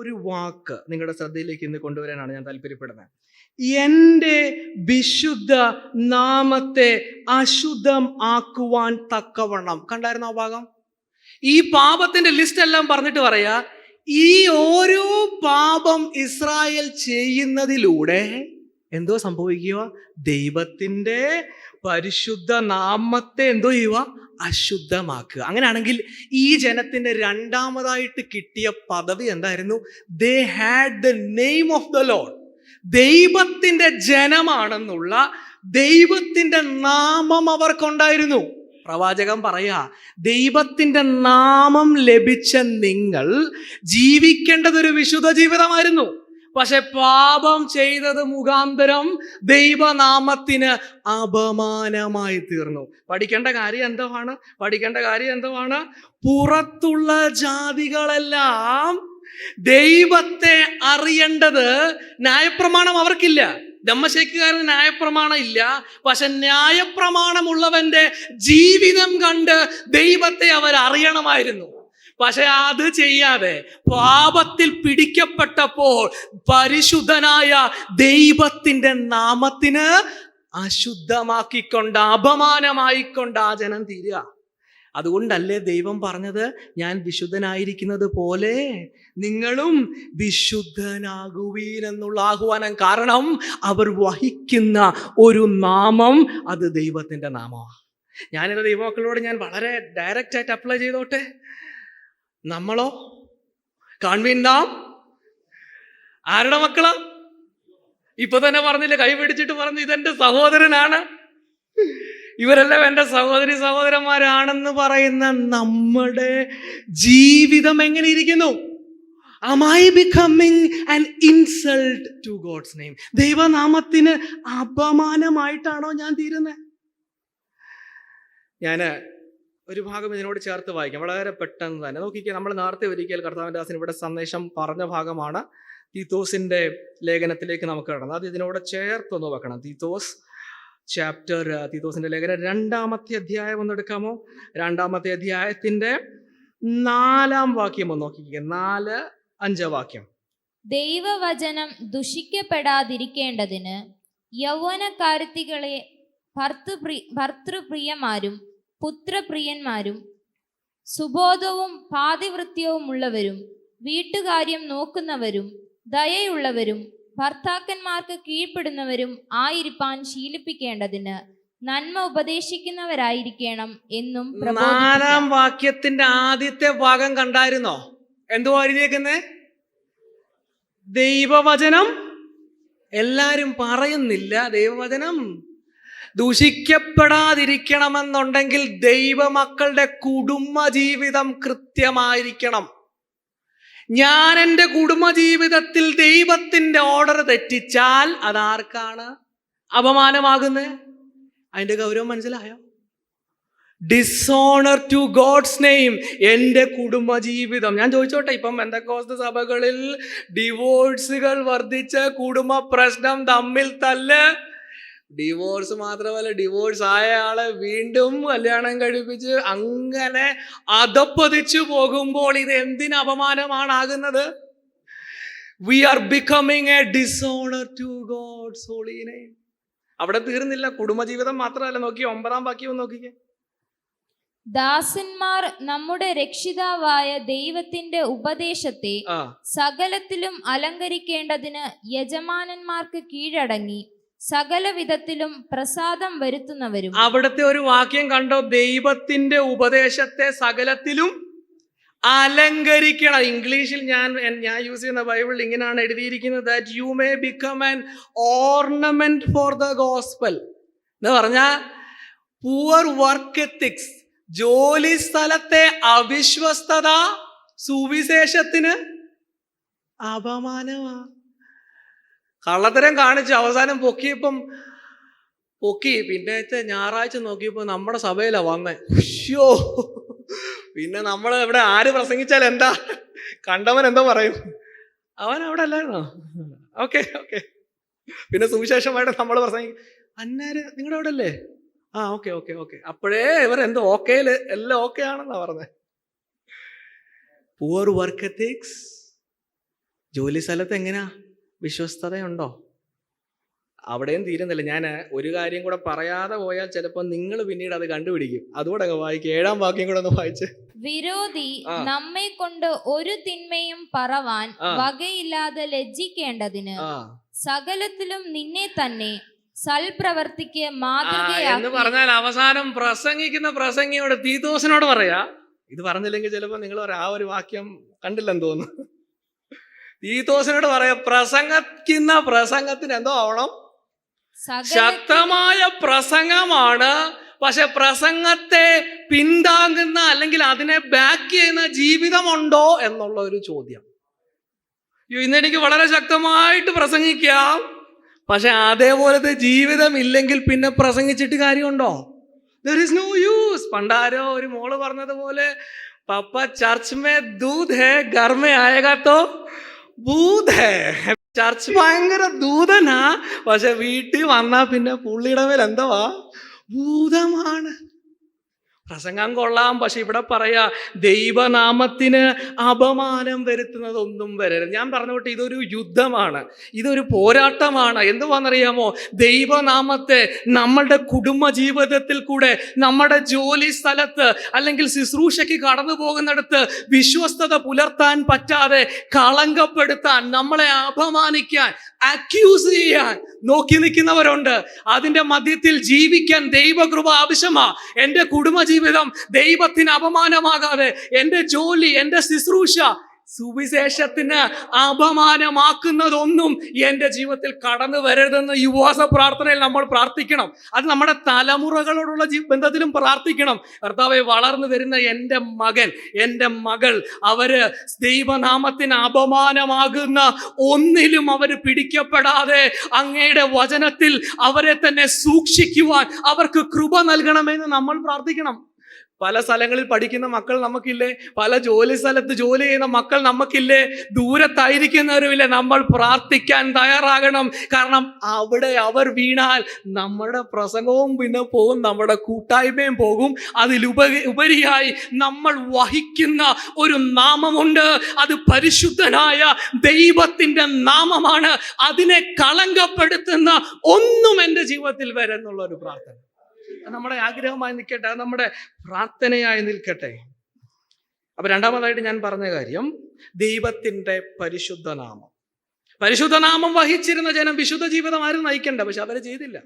ഒരു വാക്ക് നിങ്ങളുടെ ശ്രദ്ധയിലേക്ക് ഇന്ന് കൊണ്ടുവരാനാണ് ഞാൻ താല്പര്യപ്പെടുന്നത്. എന്റെ വിശുദ്ധ നാമത്തെ അശുദ്ധം ആക്കുവാൻ തക്കവണ്ണം. കണ്ടായിരുന്നു ആ ഭാഗം? ഈ പാപത്തിന്റെ ലിസ്റ്റ് എല്ലാം പറഞ്ഞിട്ട് പറയാ ഈ ഓരോ പാപം ഇസ്രായേൽ ചെയ്യുന്നതിലൂടെ എന്തോ സംഭവിക്കുക? ദൈവത്തിന്റെ പരിശുദ്ധ നാമത്തെ എന്തോ ചെയ്യുക? അശുദ്ധമാക്കുക. അങ്ങനെയാണെങ്കിൽ ഈ ജനത്തിന്റെ രണ്ടാമതായിട്ട് കിട്ടിയ പദവി എന്തായിരുന്നു? They had the name of the lord ദൈവത്തിന്റെ ജനമാണെന്നുള്ള ദൈവത്തിന്റെ നാമം അവർക്കുണ്ടായിരുന്നു. പ്രവാചകൻ പറയാ ദൈവത്തിന്റെ നാമം ലഭിച്ച നിങ്ങൾ ജീവിക്കേണ്ടതൊരു വിശുദ്ധ ജീവിതമായിരുന്നു. പക്ഷെ പാപം ചെയ്തത് മുഖാന്തരം ദൈവനാമത്തിന് അപമാനമായി തീർന്നു. പഠിക്കേണ്ട കാര്യം എന്തുവാണ്? പഠിക്കേണ്ട കാര്യം എന്തുവാണ്? പുറത്തുള്ള ജാതികളെല്ലാം ദൈവത്തെ അറിയേണ്ടത് ന്യായപ്രമാണം അവർക്കില്ല. ധമ്മശേഖിക്കാരൻ ന്യായപ്രമാണം ഇല്ല. പക്ഷെ ന്യായപ്രമാണമുള്ളവന്റെ ജീവിതം കണ്ട് ദൈവത്തെ അവർ അറിയണമായിരുന്നു. പക്ഷെ അത് ചെയ്യാതെ പാപത്തിൽ പിടിക്കപ്പെട്ടപ്പോൾ പരിശുദ്ധനായ ദൈവത്തിന്റെ നാമത്തിന് അശുദ്ധമാക്കിക്കൊണ്ട് അപമാനമായിക്കൊണ്ട് ആ ജനം തീരുക. അതുകൊണ്ടല്ലേ ദൈവം പറഞ്ഞത്? ഞാൻ വിശുദ്ധനായിരിക്കുന്നത് പോലെ നിങ്ങളും വിശുദ്ധനാകുവീൻ എന്നുള്ള ആഹ്വാനം കാരണം അവർ വഹിക്കുന്ന ഒരു നാമം അത് ദൈവത്തിന്റെ നാമമാണ്. ഞാനിത് ദൈവമക്കളോട് ഞാൻ വളരെ ഡയറക്റ്റായിട്ട് അപ്ലൈ ചെയ്തോട്ടെ? നമ്മളോ? കാൺവീൻ നാം ആരുടെ മക്കളാ? ഇപ്പൊ തന്നെ പറഞ്ഞില്ല കൈ പിടിച്ചിട്ട് പറഞ്ഞു ഇതെന്റെ സഹോദരനാണ്. ഇവരെല്ലാം എന്റെ സഹോദരി സഹോദരന്മാരാണെന്ന് പറയുന്ന നമ്മുടെ ജീവിതം എങ്ങനെ ഇരിക്കുന്നു? ദൈവനാമത്തിന് അപമാനമായിട്ടാണോ ഞാൻ തീരുന്നത്? ഞാൻ ഒരു ഭാഗം ഇതിനോട് ചേർത്ത് വായിക്കാം. വളരെ പെട്ടെന്ന് തന്നെ. നോക്കിക്കുക നമ്മൾ നേരത്തെ ഒരിക്കൽ കർത്താവിന്റെ ഇവിടെ സന്ദേശം പറഞ്ഞ ഭാഗമാണ് തീത്തോസിന്റെ ലേഖനത്തിലേക്ക് നമുക്ക് കിടന്നത്. അത് ഇതിനോട് ചേർത്തൊന്ന് വെക്കണം. തീത്തോസ് ചാപ്റ്റർ തീത്തോസിന്റെ ലേഖനം രണ്ടാമത്തെ അധ്യായം ഒന്ന് എടുക്കാമോ? രണ്ടാമത്തെ അധ്യായത്തിന്റെ നാലാം വാക്യം ഒന്ന് നോക്കിക്കുക നാല് അഞ്ച് വാക്യം. ദൈവവചനം ദുഷിക്കപ്പെടാതിരിക്കേണ്ടതിന് യൗവനക്കാരത്തികളെ ഭർത്തൃ ഭർത്തൃപ്രിയമാരും പുത്രപ്രിയന്മാരും സുബോധവും പാതിവൃത്യവും ഉള്ളവരും വീട്ടുകാര്യം നോക്കുന്നവരും ദയയുള്ളവരും ഭർത്താക്കന്മാർക്ക് കീഴ്പ്പെടുന്നവരും ആയിരിക്കാൻ ശീലിപ്പിക്കേണ്ടതിന് നന്മ ഉപദേശിക്കുന്നവരായിരിക്കണം എന്നും നാലാം വാക്യത്തിന്റെ ആദ്യത്തെ ഭാഗം കണ്ടായിരുന്നോ? എന്തോ എഴുതിയേക്കുന്നേ? ദൈവവചനം. എല്ലാരും പറയുന്നില്ല ദൈവവചനം. ദൂഷിക്കപ്പെടാതിരിക്കണമെന്നുണ്ടെങ്കിൽ ദൈവമക്കളുടെ കുടുംബ ജീവിതം കൃത്യമായിരിക്കണം. ഞാൻ എന്റെ കുടുംബ ജീവിതത്തിൽ ദൈവത്തിന്റെ ഓർഡർ തെറ്റിച്ചാൽ അതാർക്കാണ് അപമാനമാകുന്നത്? അതിന്റെ ഗൗരവം മനസ്സിലായോ? ഡിസോണർ ടു ഗോഡ്സ് നെയിം എന്റെ കുടുംബ ജീവിതം ഞാൻ ചോദിച്ചോട്ടെ ഇപ്പം എന്തൊക്കെ സഭകളിൽ ഡിവോഴ്സുകൾ വർദ്ധിച്ച കുടുംബ പ്രശ്നം തമ്മിൽ തല്ല് ഡിവോഴ്സ് മാത്രമല്ല ഡിവോഴ്സ് ആയ ആളെ വീണ്ടും കല്യാണം കഴിപ്പിച്ച് അങ്ങനെ അതപ്പതിച്ചു പോകുമ്പോൾ ഇത് എന്തിന് അപമാനമാണ് ആകുന്നത് we are becoming a dishonour to God സോളീനെ അവിടെ തീർന്നില്ല കുടുംബജീവിതം മാത്രമല്ല നോക്കി ഒമ്പതാം വാക്യവും നോക്കിക്കേ. ദാസന്മാർ നമ്മുടെ രക്ഷിതാവായ ദൈവത്തിന്റെ ഉപദേശത്തെ സകലത്തിലും അലങ്കരിക്കേണ്ടതിന് യജമാനന്മാർക്ക് കീഴടങ്ങി. സകല വിധത്തിലും പ്രസാദം വരുത്തുന്നവരും. അവിടുത്തെ ഒരു വാക്യം കണ്ടോ? ദൈവത്തിന്റെ ഉപദേശത്തെ സകലത്തിലും അലങ്കരിക്കണം. ഇംഗ്ലീഷിൽ ഞാൻ ഞാൻ യൂസ് ചെയ്യുന്ന ബൈബിളിൽ ഇങ്ങനെയാണ് എഴുതിയിരിക്കുന്നത് that you may become an ornament for the gospel എന്ന് പറഞ്ഞാൽ പുവർ വർക്ക് എത്തിക്സ് ജോലി സ്ഥലത്തെ അവിശ്വസ്തത സുവിശേഷത്തിന് അപമാനമാ. കള്ളത്തരം കാണിച്ച് അവസാനം പൊക്കിയപ്പം പൊക്കി. പിന്നത്തെ ഞായറാഴ്ച നോക്കിയപ്പോൾ നമ്മുടെ സഭയിലാ വന്നേ. ഉശ്ശോ പിന്നെ നമ്മൾ ഇവിടെ ആര് പ്രസംഗിച്ചാൽ എന്താ? കണ്ടവൻ എന്തോ പറയും. അവൻ അവിടെ അല്ലായിരുന്നോ? Okay okay. പിന്നെ സുവിശേഷമായിട്ട് നമ്മൾ പ്രസംഗിക്കും അന്നാര് നിങ്ങളുടെ അവിടെ അല്ലേ? ആ ഓക്കെ ഓക്കെ ഓക്കെ. അപ്പോഴേ ഇവർ എന്തോ ഓക്കെയിൽ എല്ലാം ഓക്കെ ആണെന്നാ പറഞ്ഞത് പുവർ വർക്ക് എത്തിക്സ് ജോലി സ്ഥലത്ത് എങ്ങനെയാ വിശ്വസ്തതയുണ്ടോ? അവിടെയും തീരുന്നില്ല. ഞാൻ ഒരു കാര്യം കൂടെ പറയാതെ പോയാൽ ചിലപ്പോൾ നിങ്ങൾ പിന്നീട് അത് കണ്ടുപിടിക്കും. അതുകൂടെ അങ്ങ് വായിക്കും. ഏഴാം വാക്യം കൂടെ ഒന്ന് വായിച്ച്. വിരോധി നമ്മെ കൊണ്ട് ഒരു തിന്മയും പറവാൻ. വകയില്ലാതെ ലജ്ജിക്കേണ്ടതിന് സകലത്തിലും നിന്നെ തന്നെ സൽപ്രവർത്തിക്ക് എന്ന് പറഞ്ഞാൽ അവസാനം പ്രസംഗിക്കുന്ന പ്രസംഗിയോട് തീതോസിനോട് പറയാ. ഇത് പറഞ്ഞില്ലെങ്കിൽ ചിലപ്പോൾ നിങ്ങൾ ആ ഒരു വാക്യം കണ്ടില്ലെന്ന് തോന്നുന്നു. തീതോസിനോട് പറയാ പ്രസംഗിക്കുന്ന പ്രസംഗത്തിന് എന്തോ ആവണം? ശക്തമായ പ്രസംഗമാണ്. പക്ഷെ പ്രസംഗത്തെ പിന്താങ്ങുന്ന അല്ലെങ്കിൽ അതിനെ ബാക്ക് ചെയ്യുന്ന ജീവിതമുണ്ടോ എന്നുള്ള ഒരു ചോദ്യം. അയ്യോ, ഇന്ന് എനിക്ക് വളരെ ശക്തമായിട്ട് പ്രസംഗിക്കാം. പക്ഷെ അതേപോലത്തെ ജീവിതം ഇല്ലെങ്കിൽ പിന്നെ പ്രസംഗിച്ചിട്ട് കാര്യമുണ്ടോ? ദർ ഇസ് നോ യൂസ് പണ്ടാരോ ഒരു മോൾ പറഞ്ഞതുപോലെ പപ്പ ചർച്ച് മേ ദൂത് ഹേ ഗർമേ മേ ചർച്ച് ഭയങ്കര ദൂതനാ. പക്ഷെ വീട്ടിൽ വന്നാ പിന്നെ പുള്ളിയുടെ മേൽ എന്തുവാ ഭൂതമാണ്. പ്രസംഗം കൊള്ളാം പക്ഷെ ഇവിടെ പറയാ ദൈവനാമത്തിന് അപമാനം വരുത്തുന്നതൊന്നും വരരുത്. ഞാൻ പറഞ്ഞോട്ടെ ഇതൊരു യുദ്ധമാണ് ഇതൊരു പോരാട്ടമാണ്. എന്തുവാണെന്നറിയാമോ? ദൈവനാമത്തെ നമ്മളുടെ കുടുംബ ജീവിതത്തിൽ കൂടെ നമ്മുടെ ജോലി സ്ഥലത്ത് അല്ലെങ്കിൽ ശുശ്രൂഷയ്ക്ക് കടന്നു പോകുന്നിടത്ത് വിശ്വസ്തത പുലർത്താൻ പറ്റാതെ കളങ്കപ്പെടുത്താൻ നമ്മളെ അപമാനിക്കാൻ അക്യൂസ് ചെയ്യാൻ നോക്കി നിൽക്കുന്നവരുണ്ട്. അതിന്റെ മധ്യത്തിൽ ജീവിക്കാൻ ദൈവകൃപ ആവശ്യമാ. എന്റെ കുടുംബജീവിതം ദൈവത്തിന് അപമാനമാകാതെ എന്റെ ജോലി എന്റെ ശുശ്രൂഷ സുവിശേഷത്തിന് അപമാനമാക്കുന്നതൊന്നും എന്റെ ജീവിതത്തിൽ കടന്നു വരരുതെന്ന് യുവാസ പ്രാർത്ഥനയിൽ നമ്മൾ പ്രാർത്ഥിക്കണം. അത് നമ്മുടെ തലമുറകളോടുള്ള ബന്ധത്തിലും പ്രാർത്ഥിക്കണം. കർത്താവെ വളർന്നു വരുന്ന എന്റെ മകൻ എന്റെ മകൾ അവർ ദൈവനാമത്തിന് അപമാനമാകുന്ന ഒന്നിലും അവർ പിടിക്കപ്പെടാതെ അങ്ങയുടെ വചനത്തിൽ അവരെ തന്നെ സൂക്ഷിക്കുവാൻ അവർക്ക് കൃപ നൽകണമെന്ന് നമ്മൾ പ്രാർത്ഥിക്കണം. പല സ്ഥലങ്ങളിൽ പഠിക്കുന്ന മക്കൾ നമുക്കില്ലേ? പല ജോലി സ്ഥലത്ത് ജോലി ചെയ്യുന്ന മക്കൾ നമുക്കില്ലേ? ദൂരത്തായിരിക്കുന്നവരുമില്ലേ. നമ്മൾ പ്രാർത്ഥിക്കാൻ തയ്യാറാകണം. കാരണം അവിടെ അവർ വീണാൽ നമ്മുടെ പ്രസംഗവും പിന്നെ പോകും നമ്മുടെ കൂട്ടായ്മയും പോകും. അതിലുപ ഉപരിയായി നമ്മൾ വഹിക്കുന്ന ഒരു നാമമുണ്ട്. അത് പരിശുദ്ധനായ ദൈവത്തിന്റെ നാമമാണ്. അതിനെ കളങ്കപ്പെടുത്തുന്ന ഒന്നും എന്റെ ജീവിതത്തിൽ വരെന്നുള്ള ഒരു പ്രാർത്ഥന. നമ്മുടെ ആഗ്രഹമായി നിൽക്കട്ടെ നമ്മുടെ പ്രാർത്ഥനയായി നിൽക്കട്ടെ. അപ്പൊ രണ്ടാമതായിട്ട് ഞാൻ പറഞ്ഞ കാര്യം ദൈവത്തിന്റെ പരിശുദ്ധനാമം. പരിശുദ്ധനാമം പരിശുദ്ധ നാമം വഹിച്ചിരുന്ന ജനം വിശുദ്ധ ജീവിതം ആരും നയിക്കണ്ട പക്ഷെ അവരെ ചെയ്തില്ല.